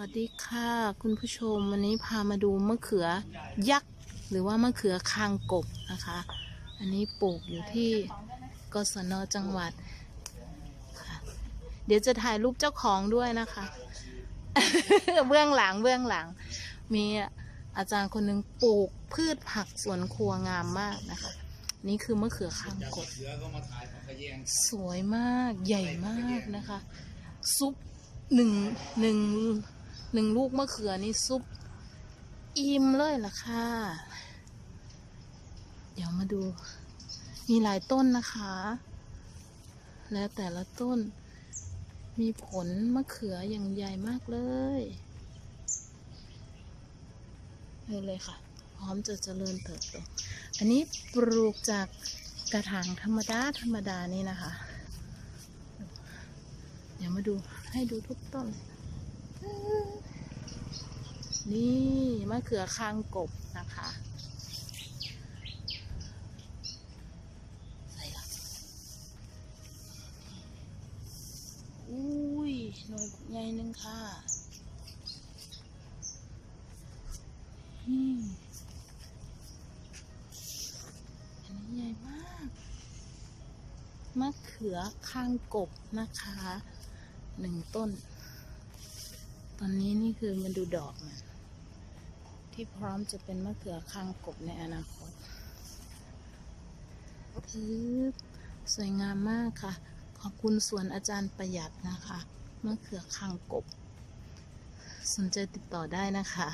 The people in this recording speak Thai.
วัสดีค่ะ คุณผู้ชมวันนี้พามาดูมะเขือยักษ์หรือว่ามะเขือคางกบนะคะ อันนี้ปลูกอยู่ที่กศนจังหวัดค่ะเดี๋ยวจะถ่ายรูปเจ้าของด้วยนะคะ เบื้องหลังเบื้องหลัง มีอาจารย์คนหนึ่งปลูกพืชผักสวนครัวงามมากนะคะ นี่คือมะเขือคางกบสวยมากใหญ่มากนะคะ ซุปหนึ่งหนึ่ง หนึ่งลูกมะเขือนี่ซุปอิ่มเลยล่ะค่ะ เดี๋ยวมาดู มีหลายต้นนะคะ แล้วแต่ละต้น มีผลมะเขืออย่างใหญ่มากเลยเลยเลยค่ะ พร้อมจะเจริญเติบโต อันนี้ปลูกจากกระถางธรรมดาธรรมดานี่นะคะ เดี๋ยวมาดูให้ดูทุกต้น นี่มะเขือคางกบนะคะ ใส่ละอุ้ยหน่วยใหญ่หนึ่งค่ะอันนี้ใหญ่มาก มะเขือข้างกบนะคะหนึ่งต้น ตอนนี้นี่คือมันดูดอกมัน ที่พร้อมจะเป็นมะเขือข้างกบในอนาคตคือสวยงามมากค่ะ ขอบคุณสวนอาจารย์ประหยัดนะคะมะเขือข้างกบ สนใจติดต่อได้นะคะ